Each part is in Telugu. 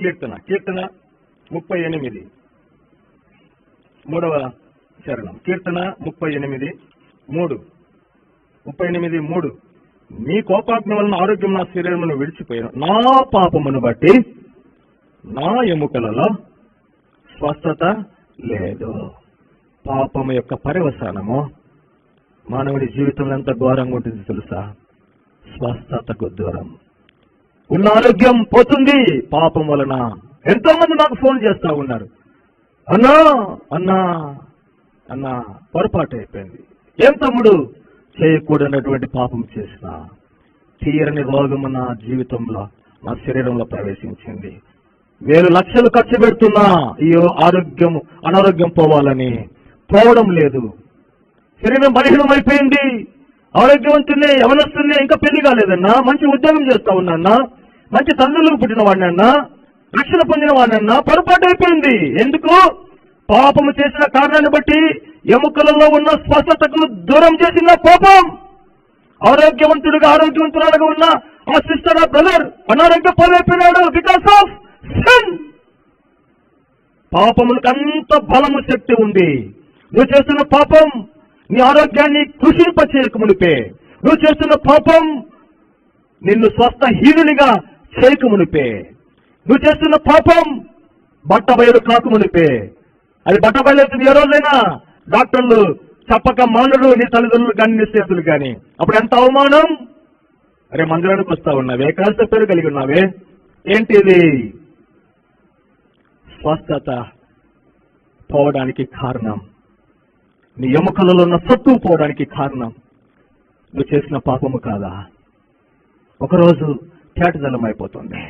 కీర్తన కీర్తన ముప్పై ఎనిమిది. మూడవ చరణం. కీర్తన ముప్పై ఎనిమిది మూడు. ముప్పై ఎనిమిది మూడు. నీ కోపాగ్ని వలన ఆరోగ్యం నా శరీరమును విడిచిపోయాను. నా పాపమును బట్టి నా ఎముకలలో స్వస్థత లేదు. పాపము యొక్క పర్యవసానము మానవుడి జీవితంలో ఎంత ఘోరంగా ఉంటుంది తెలుసా? స్వస్థతకు దూరం. ఉన్న ఆరోగ్యం పోతుంది. పాపం వలన. ఎంతో మంది నాకు ఫోన్ చేస్తా ఉన్నారు. అన్నా అన్నా అన్నా పొరపాటు అయిపోయింది. ఏం తమ్ముడు? చేయకూడనటువంటి పాపం చేసిన. తీరని రోగము నా జీవితంలో నా శరీరంలో ప్రవేశించింది. వేలు లక్షలు ఖర్చు పెడుతున్నా. ఈ ఆరోగ్యం అనారోగ్యం పోవాలని. పోవడం లేదు. శరీరం బలహీనం అయిపోయింది ఆరోగ్యవంతున్నే యవనస్తున్నే ఇంకా పెళ్ళి కాలేదన్నా మంచి ఉద్యోగం చేస్తా ఉన్నా మంచి తల్లులకు పుట్టిన వాడినన్నా రక్షణ పొందిన వాడినన్నా పొరపాటు అయిపోయింది. ఎందుకు? పాపము చేసిన కారణాన్ని బట్టి ఎముకలలో ఉన్న స్పష్టతకు దూరం చేసిన పాపం. ఆరోగ్యవంతుడిగా ఆరోగ్యవంతురాలుగా ఉన్న ఆ సిస్టర్ బ్రదర్ అనారోగ్య పాలైపోయినాడు బికాస్ ఆఫ్ సిన్ పాపములకు అంత బలము శక్తి ఉంది. నువ్వు చేస్తున్న పాపం నీ ఆరోగ్యాన్ని కృషింపచేయక మునిపే నువ్వు చేస్తున్న పాపం నిన్ను స్వస్థహీనునిగా చేయక మునిపే నువ్వు చేస్తున్న పాపం బట్ట బయలు కాక మునిపే అది బట్ట బయలుతుంది ఏ రోజైనా డాక్టర్లు చెప్పక మానుడు నీ తల్లిదండ్రులు కానీ నీ స్నేహితులు కానీ అప్పుడు ఎంత అవమానం? అరే మందిరానికి వస్తా ఉన్నావే కాస్త పేరు కలిగి ఉన్నావే. ఏంటిది? స్వస్థత పోవడానికి కారణం. నీ ఎముకలలో ఉన్న సత్తు పోవడానికి కారణం. నువ్వు చేసిన పాపము కాదా? ఒకరోజు తేటదలం అయిపోతుంది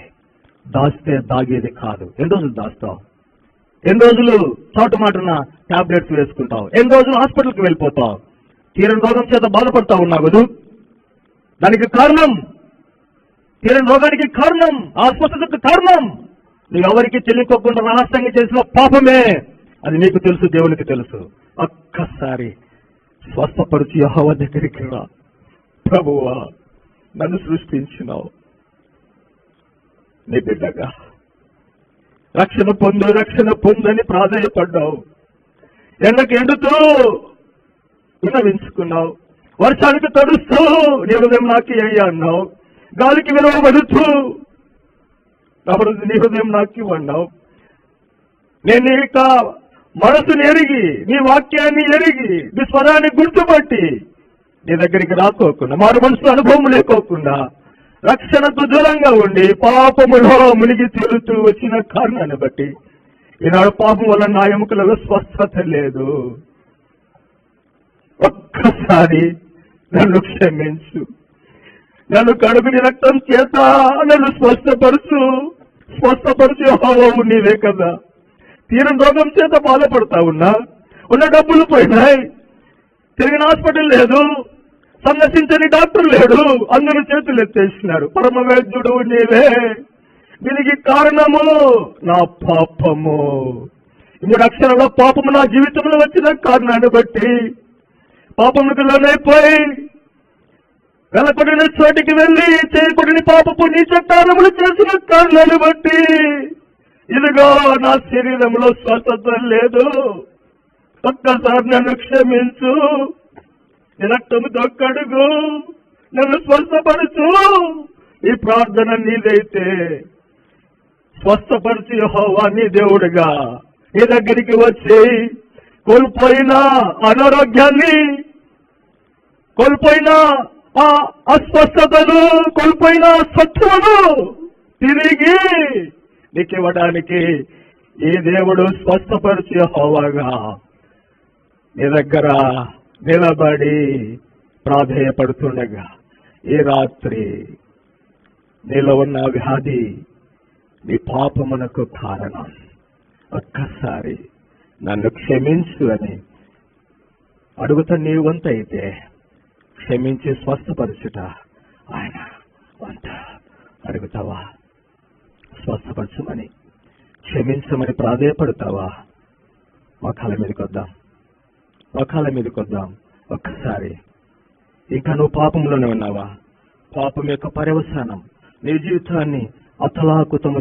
దాస్తే దాగేది కాదు. ఎన్ని రోజులు దాస్తావు? ఎన్ని రోజులు చాటు మాటన టాబ్లెట్స్ వేసుకుంటావు? ఎన్ని రోజులు హాస్పిటల్కి వెళ్ళిపోతావు? తీరని రోగం చేత బాధపడతా ఉన్నావు కదూ దానికి కారణం. తీరని రోగానికి కారణం. ఆస్పత్రికి అస్వస్థతకు కారణం. నువ్వు ఎవరికి తెలియకోకుండా రహస్యంగా చేసిన పాపమే. అది నీకు తెలుసు దేవునికి తెలుసు. ఒక్కసారి స్వస్థపరిచి యహోవ దగ్గరికి రా. ప్రభువా నన్ను సృష్టించినావు. నీ బిడ్డగా. రక్షణ పొందు రక్షణ పొందని ప్రాధాన్యపడ్డావు ఎండకు ఎండుతూ వినవించుకున్నావు. వర్షానికి తడుస్తూ నీ హృదయం నాకి అయ్యా అన్నావు. గాలికి విలువబడుతూ కాబట్టి నీ హృదయం నాకి అన్నావు. నేను నీ మనసుని ఎరిగి నీ వాక్యాన్ని ఎరిగి నీ స్వరాన్ని గుర్తుపట్టి నీ దగ్గరికి రాకోకుండా మారు మనసు అనుభవం లేకోకుండా రక్షణకు దూరంగా ఉండి పాపములో మునిగి తేలుతూ వచ్చిన కారణాన్ని బట్టి ఈనాడు పాపం వల్ల నా ఎముకలలో స్వస్థత లేదు. ఒక్కసారి నన్ను క్షమించు. నన్ను కడుగుని రక్తం చేత నన్ను స్వస్థపరచు. స్వస్థపరచు హోవు నీవే కదా. తీరం రోగం చేత బాధపడతా ఉన్నా ఉన్న డబ్బులు పోయినాయి. తిరిగిన హాస్పిటల్ లేదు సందర్శించని డాక్టర్ లేడు అందరూ చేతులు ఎత్తేసినారు. పరమ వైద్యుడు నీవే దీనికి కారణము నా పాపము. మూడు అక్షరాల పాపము నా జీవితంలో వచ్చిన కారణాన్ని బట్టి పాపములకు లోనైపోయి వెలకొడిన చోటికి వెళ్ళి చేయకూడని పాపపు నీ చట్టారములు చేసిన కారణాన్ని బట్టి ఇదిగో నా శరీరంలో స్వస్థత లేదు. ఒక్కసారి నన్ను క్షమించు. నీ రక్తముతో కడుగు నన్ను స్వస్థపరచు. ఈ ప్రార్థన నీదైతే స్వస్థపరిచి హోవా నీ దేవుడుగా. నీ దగ్గరికి వచ్చి కోల్పోయిన అనారోగ్యాన్ని కోల్పోయిన ఆ అస్వస్థతను కోల్పోయిన స్వచ్ఛను తిరిగి నీకివ్వడానికి ఈ దేవుడు స్వస్థపరిచి హోవాగా నీ దగ్గర నిలబడి ప్రాధేయపడుతుండగా ఈ రాత్రి నీలో ఉన్న వ్యాధి నీ పాపమునకు కారణం. ఒక్కసారి నన్ను క్షమించు అని అడుగుతా నీ వంత అయితే క్షమించి స్వస్థపరచుట ఆయన వంట. అడుగుతావా? స్వస్థపరచమని. క్షమించమని ప్రాధేయపడతావా? మొఖాల మీదకి వద్దాం. మొఖాల మీదకి వద్దాం. ఒక్కసారి. ఇంకా నువ్వు పాపంలోనే ఉన్నావా? పాపం యొక్క పర్యవసానం. నీ జీవితాన్ని అతలాకుతము